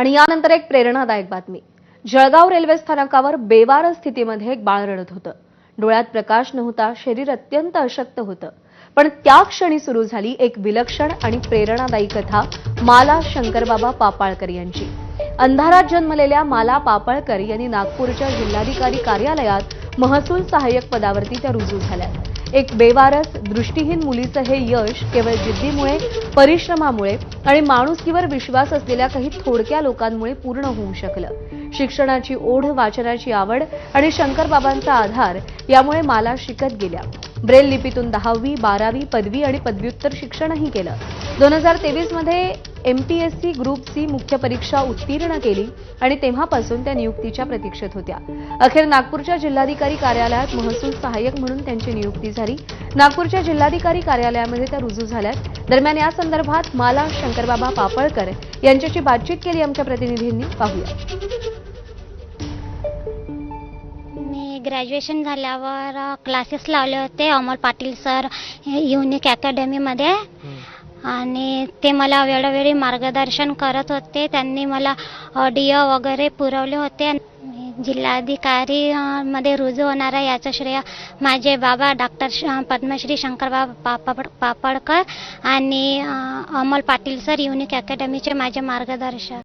आणि यानंतर एक प्रेरणादायक बातमी. जळगाव रेल्वे स्थानकावर बेवार स्थितीमध्ये एक बाळ रडत होतं. डोळ्यात प्रकाश नव्हता शरीर अत्यंत अशक्त होतं. पण त्या क्षणी सुरू झाली एक विलक्षण आणि प्रेरणादायी कथा माला शंकरबाबा पापाळकर यांची. अंधारात जन्मलेल्या माला पापाळकर यांनी नागपूरच्या जिल्हाधिकारी कार्यालयात महसूल सहाय्यक पदावरती त्या रुजू झाल्या. एक बेवारस दृष्टीहीन मुलीचं हे यश केवळ जिद्दीमुळे परिश्रमामुळे आणि माणुसकीवर विश्वास असलेल्या काही थोडक्या लोकांमुळे पूर्ण होऊ शकलं. शिक्षणाची ओढ वाचनाची आवड आणि शंकरबाबांचा आधार यामुळे माला शिकत गेल्या. ब्रेल लिपीतून दहावी बारावी पदवी आणि पदव्युत्तर शिक्षणही केलं. दोन हजार तेवीसमध्ये M P S C group C मुख्य परीक्षा उत्तीर्ण केली आणि तेव्हापासून त्या नियुक्तीच्या प्रतीक्षेत होत्या. अखेर नागपूरच्या जिल्हाधिकारी कार्यालयात महसूल सहाय्यक म्हणून त्यांची नियुक्ती झाली. नागपूरच्या जिल्हाधिकारी कार्यालयामध्ये त्या रुजू झाल्यात. दरम्यान या संदर्भात माला शंकरबाबा पापळकर यांच्याशी बातचीत केली आमच्या प्रतिनिधींनी. पाहूया. मी ग्रॅज्युएशन झाल्यावर क्लासेस लावले होते. अमोल पाटील सर युनिक अकॅडमीमध्ये आणि ते मला वेळोवेळी मार्गदर्शन करत होते. त्यांनी मला ऑडिओ वगैरे पुरवले होते. जिल्हाधिकारी मध्ये रुजू होणार आहे याचं श्रेय माझे बाबा डॉक्टर श पद्मश्री शंकरबाब पापड पापडकर आणि अमल अमोल पाटील सर युनिक अकॅडमीचे माझे मार्गदर्शक.